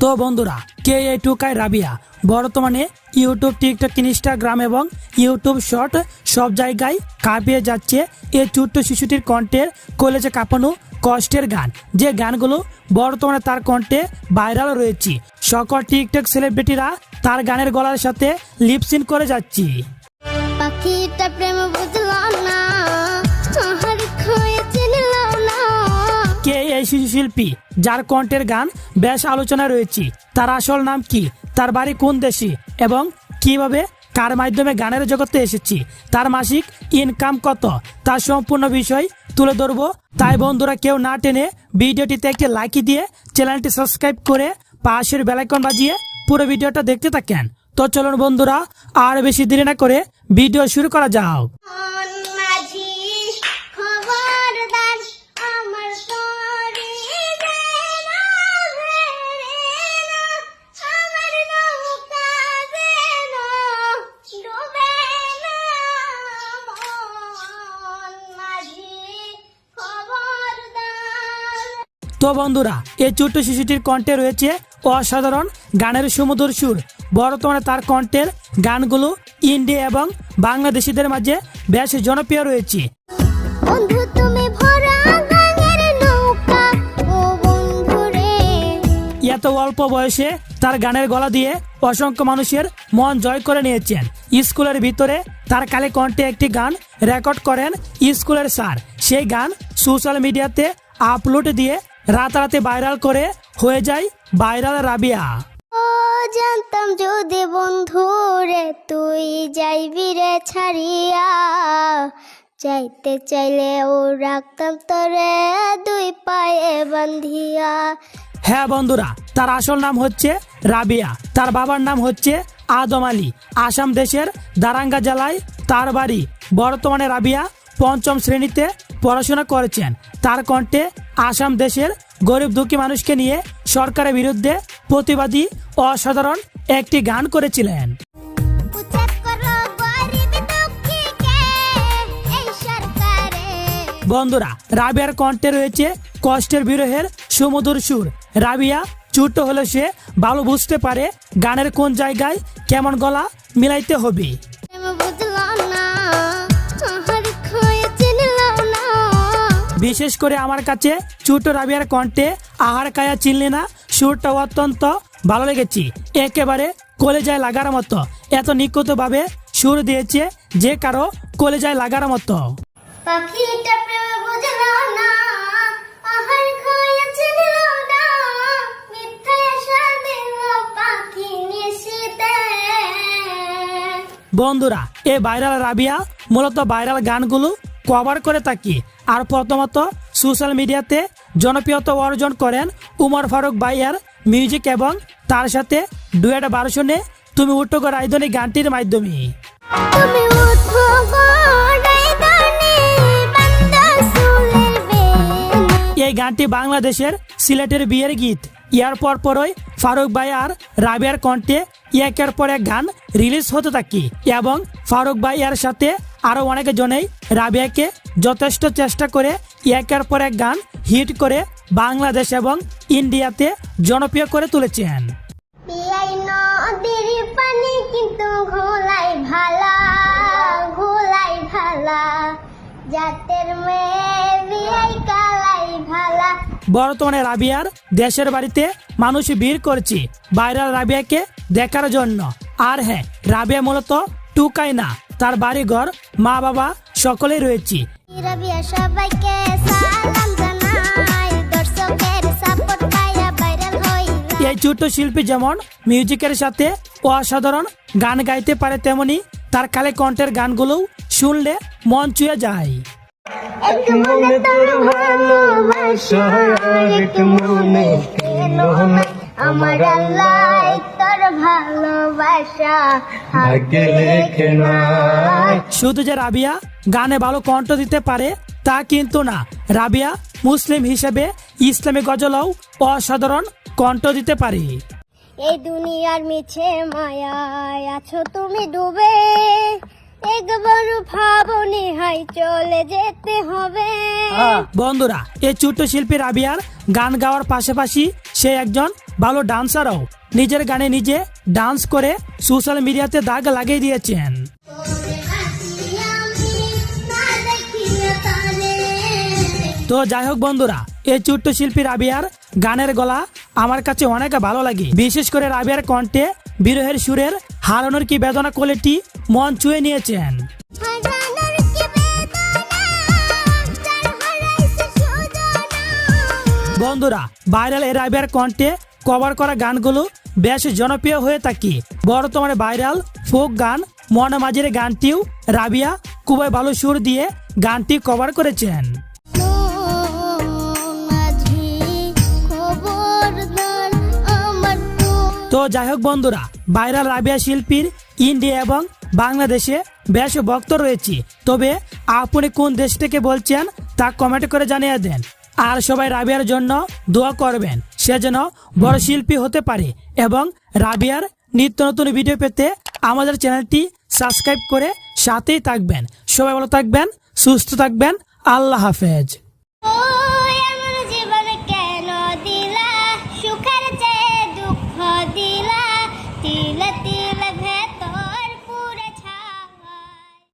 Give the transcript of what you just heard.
তো বন্ধুরা, কে এই টুকাই রাবিয়া? বর্তমানে ইউটিউব টিকটক ইনস্টাগ্রাম এবং ইউটিউব শর্ট সব জায়গায় কাঁপিয়ে যাচ্ছে। এই ছোট্ট শিশুটির কণ্ঠের কলেজে কাঁপানো কষ্টের গান। যে গানগুলো বর্তমানে তার কণ্ঠে ভাইরাল রয়েছে। সকল টিকটক সেলিব্রিটিরা তার গানের গলার সাথে লিপসিন করে যাচ্ছে। পাখিটা প্রেম না কে এই শিশু শিল্পী যার কণ্ঠের গান বেশ আলোচনা রয়েছে? তার আসল নাম কি? তার বাড়ি কোন দেশে? এবং কীভাবে কার মাধ্যমে গানের জগতে এসেছি? তার মাসিক ইনকাম কত? তার সম্পূর্ণ বিষয় তুলে ধরবো। তাই বন্ধুরা কেউ না টেনে ভিডিওটিতে একটি লাইকি দিয়ে চ্যানেলটি সাবস্ক্রাইব করে পাশের বেলাইকন বাজিয়ে পুরো ভিডিওটা দেখতে থাকেন। তো চলুন বন্ধুরা, আর বেশি দেরি না করে ভিডিও শুরু করা যাক। তো বন্ধুরা এই ছোট্ট শিশুটির কণ্ঠে রয়েছে অসাধারণ গানের সুমধুর সুর। বর্তমানে তার কণ্ঠের গানগুলো ইন্ডিয়া এবং বাংলাদেশিদের মাঝে বেশ জনপ্রিয় রয়েছে। বন্ধু তুমি ভরা নৌকা। ও বন্ধু রে। এত অল্প বয়সে তার গানের গলা দিয়ে অসংখ্য মানুষের মন জয় করে নিয়েছেন। স্কুলের ভিতরে তার কালে কণ্ঠে একটি গান রেকর্ড করেন স্কুলের স্যার। সেই গান সোশ্যাল মিডিয়াতে আপলোড দিয়ে রাতারাতি ভাইরাল করে হয়ে যায় ভাইরাল রাবিয়া। ও জানতাম যদি বন্ধু রে তুই যাইবি রে ছাড়িয়া। চাইতে চাইলে ও রাখতাম তোরে দুই পায়ে বান্ধিয়া হ্যাঁ বন্ধুরা তার আসল নাম হচ্ছে রাবিয়া। তার বাবার নাম হচ্ছে আদম আলী। আসাম দেশের দারাঙ্গা জেলায় তার বাড়ি। বর্তমানে রাবিয়া পঞ্চম শ্রেণীতে পড়াশোনা করেছেন। তার কণ্ঠে আসাম দেশের গরিব দুঃখী মানুষকে নিয়ে সরকারের বিরুদ্ধে প্রতিবাদী অসাধারণ একটি গান করেছিলেন। বন্ধুরা রাবিয়ার কণ্ঠে রয়েছে কষ্টের বিরহের সুমধুর সুর। রাবিয়া ছোট্ট হলে সে ভালো বুঝতে পারে গানের কোন জায়গায় কেমন গলা মিলাইতে হবে। বিশেষ করে আমার কাছে ছোট রাবিয়ার কণ্ঠে আহার কায়া চিনলে না সুরটা অত্যন্ত ভালো লেগেছে। একেবারে কলেজায় লাগার মতো। এত নিখুঁতভাবে সুর দিয়েছে যে কারও কলেজায় লাগার মতো। পাখিটা প্রেম বুঝলো না আহার খাইয়া না। মিথ্যা আশা পাখি নিশিতে। বন্ধুরা এ ভাইরাল রাবিয়া মূলত ভাইরাল গানগুলো কভার করে থাকি। আর প্রথমত সোশ্যাল মিডিয়াতে জনপ্রিয়তা অর্জন করেন উমর ফারুক ভাইয়ার মিউজিক এবং তার সাথে ডুয়েট ভার্সনে তুমি উঠো গো রায়ধনী গানটির মাধ্যমে। এই গানটি বাংলাদেশের সিলেটের বিয়ের গীত। ইয়ার পর পরই ফারুক ভাই আর রাবিয়ার কণ্ঠে একের পর এক গান রিলিজ হতে থাকে এবং ফারুক ভাই এর সাথে আরও অনেক জনেই রাবিয়াকে যথেষ্ট চেষ্টা করে একের পর এক গান হিট করে বাংলাদেশ এবং ইন্ডিয়াতে জনপ্রিয় করে তুলেছেন। বর্তমানে রাবিয়ার দেশের বাড়িতে মানুষ ভিড় করছে। ভাইরাল রাবিয়াকে দেখার জন্য। আর হ্যাঁ রাবিয়া মূলত টুকাই না। তার বাড়ি ঘর মা বাবা সকলেই রয়েছে। সবাইকে সালাম জানাই দর্শকের সাপোর্ট পাইয়া ভাইরাল হইলা এই ছোট্ট শিল্পী যেমন মিউজিকের সাথে অসাধারণ গান গাইতে পারে তেমনি তার কালে কণ্ঠের গানগুলোও শুনলে মন ছুঁয়ে যায়। এক মনে আমার আল্লাহ তোর ভালোবাসা ভাগ্যে লেখে শুধু যে রাবিয়া গানে ভালো কণ্ঠ দিতে পারে তা কিন্তু না। রাবিয়া মুসলিম হিসেবে ইসলামী গজলও অসাধারণ কণ্ঠ দিতে পারে। এই দুনিয়ার মিছে মায়ায় আছো তুমি ডুবে। একবার ভাবনি হাই চলে যেতে হবে। বন্ধুরা এই ছোট্ট শিল্পী রাবিয়ার গান গাওয়ার পাশাপাশি সে একজন ভালো ডান্সারও নিজের গানে নিজে ডান্স করে সোশ্যাল মিডিয়াতে দাগ লাগিয়ে দিয়েছেন তো যাই হোক বন্ধুরা, এই ছোট্ট শিল্পী রাবিয়ার গানের গলা আমার কাছে অনেক ভালো লাগে বিশেষ করে রাবিয়ার কণ্ঠে বিরহের সুরের হারানোর কি বেদনা কোয়ালিটি মন ছুঁয়ে নিয়েছেন। বন্ধুরা, ভাইরাল এই রাবিয়ার কণ্ঠে কভার করা গানগুলো বেশ জনপ্রিয় হয়ে থাকে। বর্তমানে ভাইরাল ফোক গান, মনে মাঝের গানটিও রাবিয়া খুবই ভালো সুর দিয়ে গানটি কভার করেছেন। তো যাই হোক বন্ধুরা, ভাইরাল রাবিয়া শিল্পীর ইন্ডিয়া এবং বাংলাদেশে বেশ ভক্ত রয়েছে। তবে আপনি কোন দেশ থেকে বলছেন তা কমেন্ট করে জানিয়ে দেন। আর সবাই রাবিয়ার জন্য দোয়া করবেন। সে যেন বড় শিল্পী হতে পারে এবং রাবিয়ার নিত্য নতুন ভিডিও পেতে আমাদের চ্যানেলটি সাবস্ক্রাইব করে সাথেই থাকবেন। সবাই ভালো থাকবেন, সুস্থ থাকবেন, আল্লাহ হাফেজ।